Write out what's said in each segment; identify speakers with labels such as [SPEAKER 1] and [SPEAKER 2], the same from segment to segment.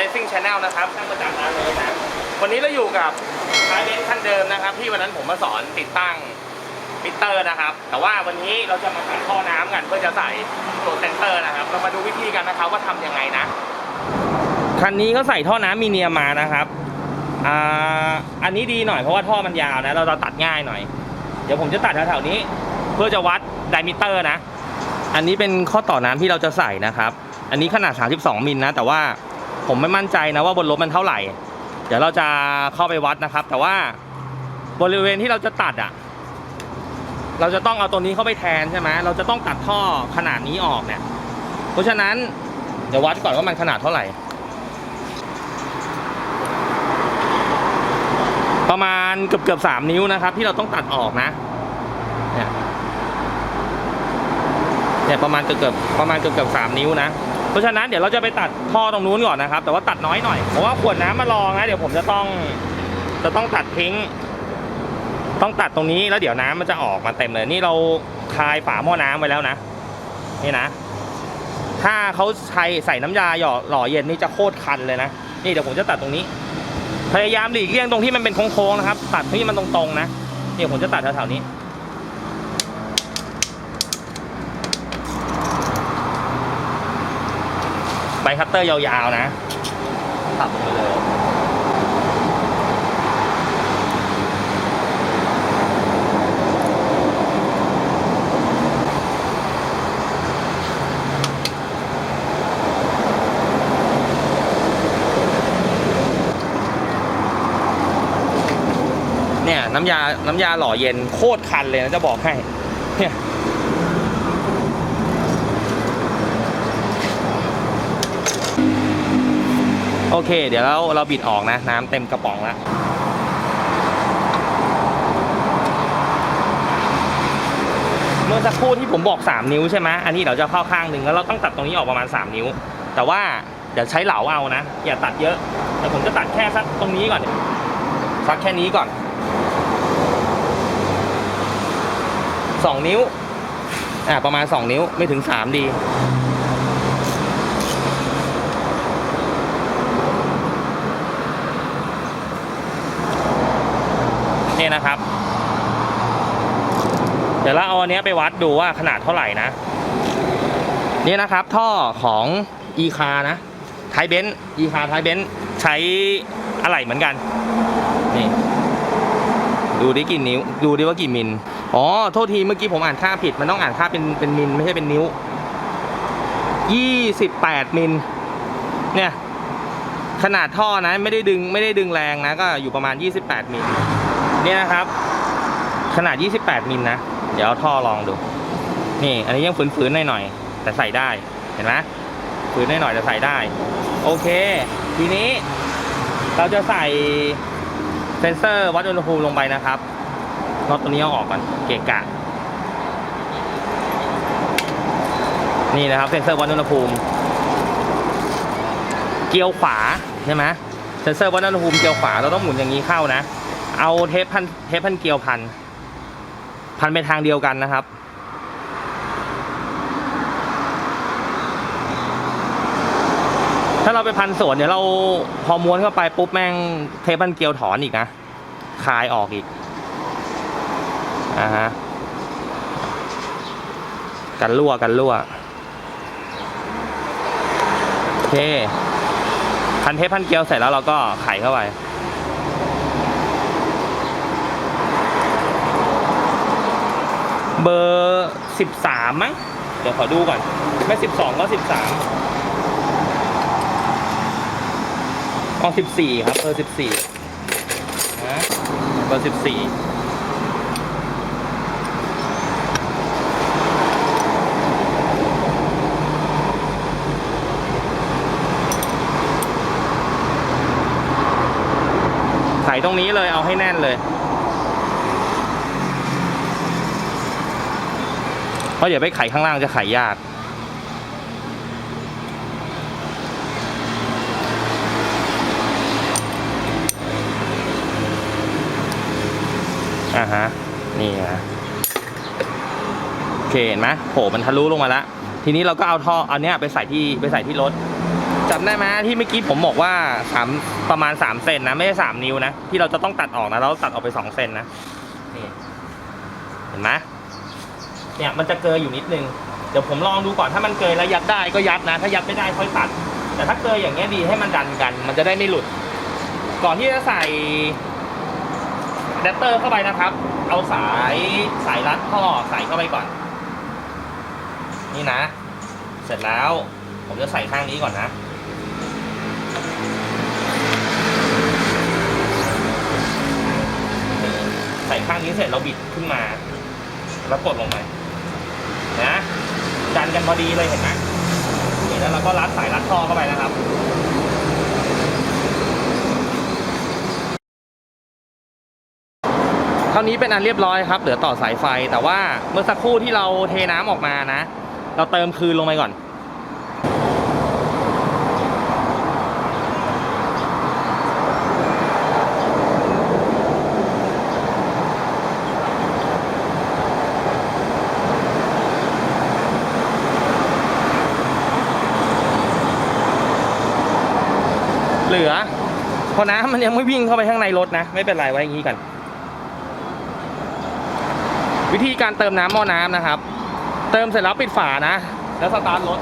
[SPEAKER 1] Racing Channel นะครับช่างประจำร้านเลยนะวันนี้เราอยู่กับท้ายเบนซ์คันเดิมนะครับ ที่วันนั้นผมมาสอนติดตั้งมิเตอร์นะครับ แต่ว่าวันนี้เราจะมาขัดท่อน้ำกันเพื่อจะใส่ตัวเซนเตอร์นะครับ เรามาดูวิธีกันนะครับว่าทำยังไงนะ คันนี้ก็ใส่ท่อน้ำมีเนียมานะครับอ่าอันนี้ดีหน่อยเพราะว่าท่อมันยาวนะ เราจะตัดง่ายหน่อย เดี๋ยวผมจะตัดแถวๆนี้ เพื่อจะวัดไดมิเตอร์นะ อันนี้เป็นข้อต่อน้ำที่เราจะใส่นะครับ อันนี้ขนาด 32 มิลนะ แต่ว่า ผมไม่มั่นใจนะว่าบนรถมันเท่าไหร่ เดี๋ยวเราจะเข้าไปวัดนะครับ แต่ว่าบริเวณที่เราจะตัดอะ เราจะต้องเอาตัวนี้เข้าไปแทนใช่ไหมเราจะต้องตัดท่อขนาดนี้ออกเนี่ย เพราะฉะนั้นเดี๋ยววัดก่อนว่ามันขนาดเท่าไหร่ ประมาณเกือบเกือบสามนิ้วนะครับ ที่เราต้องตัดออกนะ เนี่ยเนี่ยประมาณเกือบเกือบประมาณเกือบเกือบสามนิ้วนะ เพราะฉะนั้นเดี๋ยวเราจะไปตัดท่อตรงนู้นก่อนนะครับ แต่ว่าตัดน้อยหน่อยเพราะว่าขวดน้ำมาลองนะเดี๋ยวผมจะต้องจะต้องตัดทิ้ง ต้องตัดตรงนี้แล้วเดี๋ยวน้ำมันจะออกมาเต็มเลย นี่เราคลายฝาหม้อน้ำไว้แล้วนะ นี่นะ ถ้าเขาใช้ใส่น้ำยาหยอหล่อเย็นนี่จะโคตรคันเลยนะนี่เดี๋ยวผมจะตัดตรงนี้ พยายามหลีกเลี่ยงตรงที่มันเป็นโค้งๆนะครับ ตัดที่มันตรงๆนะเดี๋ยวผมจะตัดแถวๆนี้ บคัตเตอร์ยาวๆนะตัดไปเลยเนี่ยน้ำยา น้ำยาหล่อเย็นโคตรคันเลยนะจะบอกให้ เนี่ย โอเค เดี๋ยวเราเราบิดออกนะ น้ำเต็มกระป๋องแล้วเมื่อสักครู่ที่ผมบอก 3 นิ้วใช่ไหมอันนี้เราจะเข้าข้างหนึ่งแล้วเราต้องตัดตรงนี้ออกประมาณ 3 นิ้ว แต่ว่าเดี๋ยวใช้เหลาเอานะ อย่าตัดเยอะแต่ผมจะตัดแค่สักตรงนี้ก่อนสักแค่นี้ก่อน 2 นิ้วอ่าประมาณ 2 นิ้วไม่ถึง 3 ดี นะครับ เดี๋ยวเราเอาอันเนี้ยไปวัดดูว่าขนาดเท่าไหร่นะนี่นะครับท่อของ e คานะไทเบน e คาไทเบนใช้อะไหล่เหมือนกันนี่ดูดิกี่นิ้ว ดูดิว่ากี่มิลอ๋อโทษทีเมื่อกี้ผมอ่านค่าผิด มันต้องอ่านค่าเป็นเป็นมิลไม่ใช่เป็นนิ้ว28มิลเนี่ยขนาดท่อนะไม่ได้ดึงไม่ได้ดึงแรงนะก็อยู่ประมาณ 28มิล เนี่ยนะครับ ขนาด 28 มิลนะ เดี๋ยวเอาท่อลองดู นี่ อันนี้ยังฝืนๆหน่อยๆแต่ใส่ได้ เห็นไหมฝืนหน่อยๆแต่ใส่ได้ โอเค ทีนี้เราจะใส่เซนเซอร์วัดอุณหภูมิลงไปนะครับน็อตตัวนี้เอาออกก่อน เกะกะ นี่นะครับเซนเซอร์วัดอุณหภูมิ เกียวขวาใช่ไหมเซนเซอร์วัดอุณหภูมิเกียวขวาเราต้องหมุนอย่างนี้เข้านะ เอาเทปพันเทปพันเกลียวพัน พันไปทางเดียวกันนะครับ ถ้าเราไปพันสวนเดี๋ยวเราพอม้วนเข้าไปปุ๊บแม่งเทปพันเกลียวถอนอีกนะคลายออกอีกอ่าฮะกันรั่วกันรั่วโอเคพันเทปพันเกลียวเสร็จแล้วเราก็ไขเข้าไป เบอร์สิบสามมั้ง เดี๋ยวขอดูก่อน ไม่สิบสองก็สิบสามอ๋อสิบสี่ครับ เบอร์สิบสี่นะเบอร์สิบสี่ใส่ตรงนี้เลยเอาให้แน่นเลย เพราะเดี๋ยวไปไขข้างล่างจะไขยาก อ่าฮะ นี่นะโอเคเห็นไหมโหมันทะลุลงมาแล้ว ทีนี้เราก็เอาท่ออันเนี้ยไปใส่ที่ไปใส่ที่รถจำได้ไหมที่เมื่อกี้ผมบอกว่าสามประมาณ3เซนนะ ไม่ใช่3นิ้วนะ ที่เราจะต้องตัดออกนะ เราตัดออกไป2เซนนะ นี่ เห็นไหม เนี่ยมันจะเกยอยู่นิดนึง เดี๋ยวผมลองดูก่อนถ้ามันเกยแล้วยัดได้ก็ยัดนะ ถ้ายัดไม่ได้ค่อยตัด แต่ถ้าเกยอย่างเงี้ยดีให้มันดันกัน มันจะได้ไม่หลุด ก่อนที่จะใส่แดปเตอร์เข้าไปนะครับ เอาสายสายรัดท่อใส่เข้าไปก่อน นี่นะ เสร็จแล้ว ผมจะใส่ข้างนี้ก่อนนะใส่ข้างนี้เสร็จเราบิดขึ้นมา แล้วกดลงไป นะดันกันพอดีเลยเห็นไหมนี่แล้วเราก็รัดสายรัดท่อเข้าไปนะครับเท่านี้เป็นอันเรียบร้อยครับเหลือต่อสายไฟแต่ว่าเมื่อสักครู่ที่เราเทน้ำออกมานะ เราเติมคืนลงไปก่อน ลือพราะน้ำมันยังไม่วิ่งเข้าไปข้างในรถนะ ไม่เป็นไรไว้อย่างนี้กัน วิธีการเติมน้ำหม้อน้ำนะครับ เติมเสร็จแล้วปิดฝานะ แล้วสตาร์ทรถ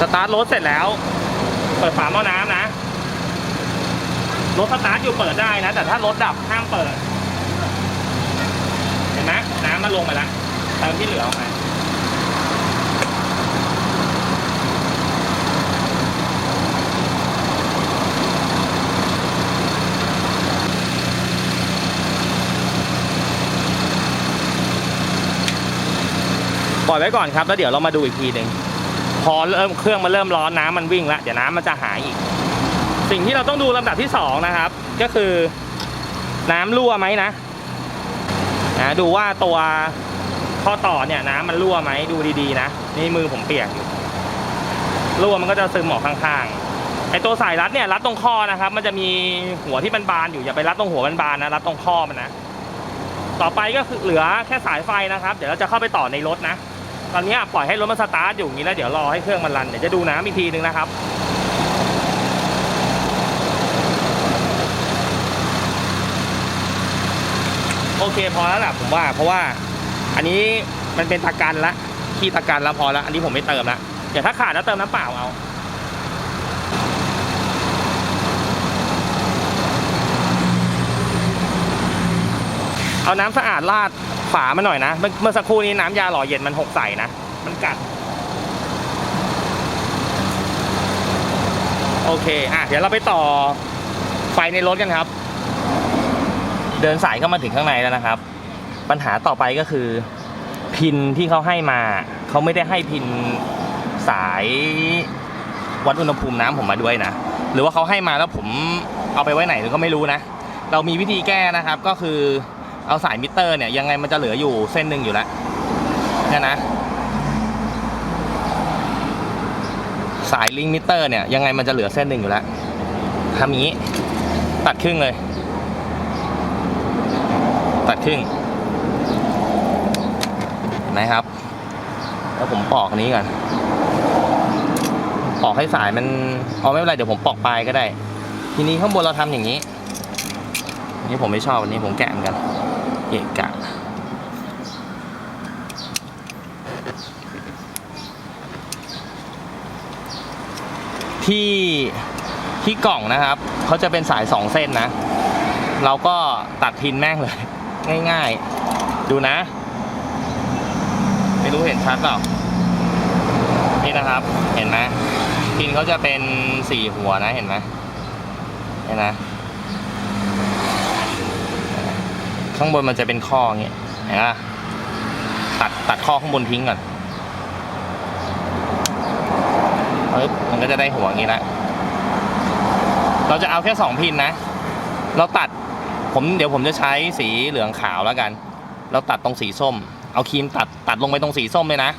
[SPEAKER 1] สตาร์ทรถเสร็จแล้ว เปิดฝาหม้อน้ำนะ รถสตาร์ทอยู่เปิดได้นะ แต่ถ้ารถดับห้ามเปิด มันลงไปแล้วเติมที่เหลือออกมาปล่อยไว้ก่อนครับ แล้วเดี๋ยวเรามาดูอีกทีหนึ่งพอเริ่มเครื่องมันเริ่มร้อนน้ำมันวิ่งแล้วเดี๋ยวน้ำมันจะหายอีก สิ่งที่เราต้องดูลำดับที่สองนะครับ ก็คือน้ำรั่วไหมนะ นะดูว่าตัวข้อต่อเนี่ยน้ำมันรั่วไหมดูดีๆนะนี่มือผมเปียกอยู่รั่วมันก็จะซึมออกข้างๆไอตัวสายรัดเนี่ยรัดตรงข้อนะครับ มันจะมีหัวที่บานๆอยู่อย่าไปรัดตรงหัวบานนะรัดตรงข้อมันนะต่อไปก็คือเหลือแค่สายไฟนะครับ เดี๋ยวเราจะเข้าไปต่อในรถนะ ตอนนี้ปล่อยให้รถมันสตาร์ทอยู่อย่างนี้แล้วเดี๋ยวรอให้เครื่องมันรันเดี๋ยวจะดูน้ำอีกทีนึงนะครับ โอเคพอแล้วล่ะผมว่าเพราะว่าอันนี้มันเป็นตะกันละขี้ตะกันแล้วพอและอันนี้ผมไม่เติมละเดี๋ยวถ้าขาดแล้วเติมน้ำเปล่าเอาเอาน้ำสะอาดราดฝามันหน่อยนะเมื่อเมื่อสักครู่นี้น้ำยาหล่อเย็นมันหกใส่นะ มันกัด โอเค อะ เดี๋ยวเราไปต่อไฟในรถกันครับ เดินสายเข้ามาถึงข้างในแล้วนะครับ ปัญหาต่อไปก็คือพินที่เขาให้มาเขาไม่ได้ให้พินสายวัดอุณหภูมิน้ำผมมาด้วยนะ หรือว่าเขาให้มาแล้วผมเอาไปไว้ไหนก็ไม่รู้นะ เรามีวิธีแก้นะครับก็คือเอาสายมิเตอร์เนี่ยยังไงมันจะเหลืออยู่เส้นหนึ่งอยู่แล้วเนี่ยนะ สายลิงมิเตอร์เนี่ยยังไงมันจะเหลือเส้นหนึ่งอยู่แล้วทำอย่างนี้ ตัดครึ่งเลย ครึ่งนไหมครับ แล้วผมปอกนี้ก่อน ปอกให้สายมันเอาไม่เป็นไรเดี๋ยวผมปอกปลายก็ได้ ทีนี้ข้างบนเราทำอย่างนี้ นี่ผมไม่ชอบอันนี้ผมแกะมือนกันเกะกะที่ที่กล่องนะครับเขาจะเป็นสายสองเส้นนะ เราก็ตัดพินแม่งเลย ง่ายๆ ดูนะ ไม่รู้เห็นชัดเปล่า นี่นะครับ เห็นไหมพินเขาจะเป็นสี่หัวนะ เห็นไหมเห็นไหมข้างบนมันจะเป็นข้ออย่างเงี้ย เห็นไหมตัดตัดข้อข้างบนทิ้งก่อนปึ๊บมันก็จะได้หัวอย่างนี้ละ เราจะเอาแค่สองพินนะ เราตัด ผมเดี๋ยวผมจะใช้สีเหลืองขาวแล้วกันเราตัดตรงสีส้ม เอาครีมตัดตัดลงไปตรงสีส้มเลยนะ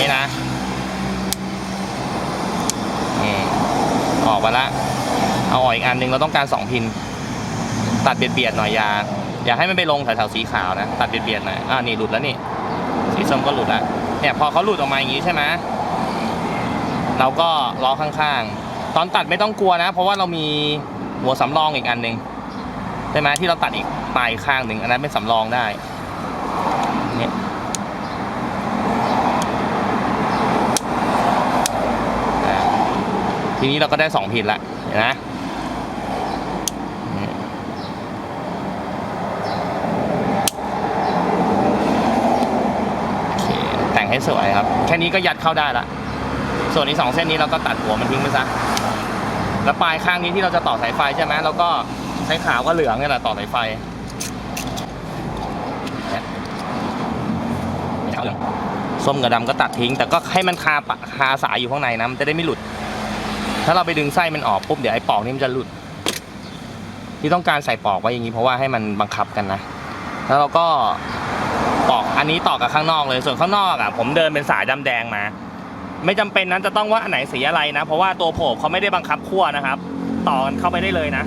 [SPEAKER 1] นี่นะนี่ออกมาละ เอาออกอีกอันหนึ่งเราต้องการสองพิน ตัดเบียดๆหน่อยอยาอย่าให้มันไปลงแถวๆสีขาวนะ ตัดเบียดๆหน่อยอ่านี่หลุดแล้วนี่ สีส้มก็หลุดแล้วเนี่ยพอเขาหลุดออกมาอย่างนี้ใช่ไหมเราก็ล้อข้างๆ ตอนตัดไม่ต้องกลัวนะ เพราะว่าเรามี หัวสำรองอีกอันหนึ่งใช่ไหมที่เราตัดอีกปลายข้างหนึ่งอันนั้นเป็นสำรองได้เนี่ยทีนี้เราก็ได้สองพินละเห็นไหมโอเคแต่งให้สวยครับ แค่นี้ก็ยัดเข้าได้ละ ส่วนอีสองเส้นนี้เราก็ตัดหัวมันทิ้งไปซะ แล้วปลายข้างนี้ที่เราจะต่อสายไฟใช่ไหมเราก็ใช้ขาวก็เหลืองเนี่ยแหละต่อสายไฟเนี่ยขาวเหลืองส้มกับดำก็ตัดทิ้ง แต่ก็ให้มันคาปะคาสายอยู่ข้างในนะมันจะได้ไม่หลุด ถ้าเราไปดึงไส้มันออกปุ๊บเดี๋ยวไอ้ปอกนี่มันจะหลุด ที่ต้องการใส่ปอกไว้อย่างนี้เพราะว่าให้มันบังคับกันนะ แล้วเราก็ปอกอันนี้ต่อกับข้างนอกเลยส่วนข้างนอกอะผมเดินเป็นสายดำแดงมา ไม่จำเป็นนั้นจะต้องว่าอันไหนสีอะไรนะ เพราะว่าตัวโผล่เขาไม่ได้บังคับขั้วนะครับ ต่อกันเข้าไปได้เลยนะ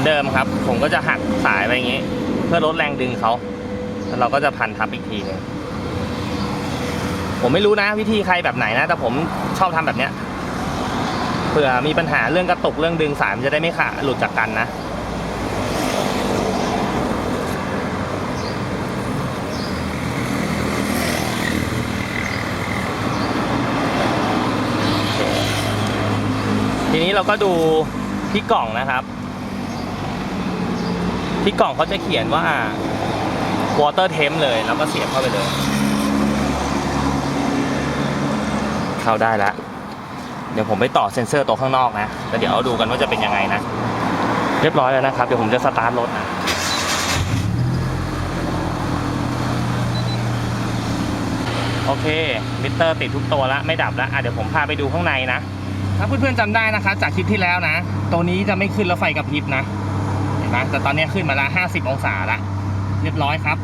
[SPEAKER 1] อนเดิมครับ ผมก็จะหักสายไปอย่างนี้ เพื่อลดแรงดึงเขาแล้วเราก็จะพันทับอีกทีหนึงผมไม่รู้นะวิธีใครแบบไหนนะ แต่ผมชอบทำแบบเนี้ยเผื่อมีปัญหาเรื่องกระตุกเรื่องดึงสายมันจะได้ไม่ขาดหลุดจากกันนะทีนี้เราก็ดูที่กล่องนะครับ ที่กล่องเขาจะเขียนว่า water temp เลยแล้วก็เสียบเข้าไปเลย เข้าได้แล้วเดี๋ยวผมไปต่อเซ็นเซอร์ตัวข้างนอกนะแล้วเดี๋ยวเอาดูกันว่าจะเป็นยังไงนะ เรียบร้อยแล้วนะครับ เดี๋ยวผมจะสตาร์ทรถนะโอเค มิเตอร์ติดทุกตัวแล้วไม่ดับแล้วอะเดี๋ยวผมพาไปดูข้างในนะ ถ้าเพื่อนๆจำได้นะคะ จากคลิปที่แล้วนะ ตัวนี้จะไม่ขึ้นแล้วไฟกระพริบนะ นะแต่ตอนนี้ขึ้นมาละ50 องศาละเรียบร้อยครับ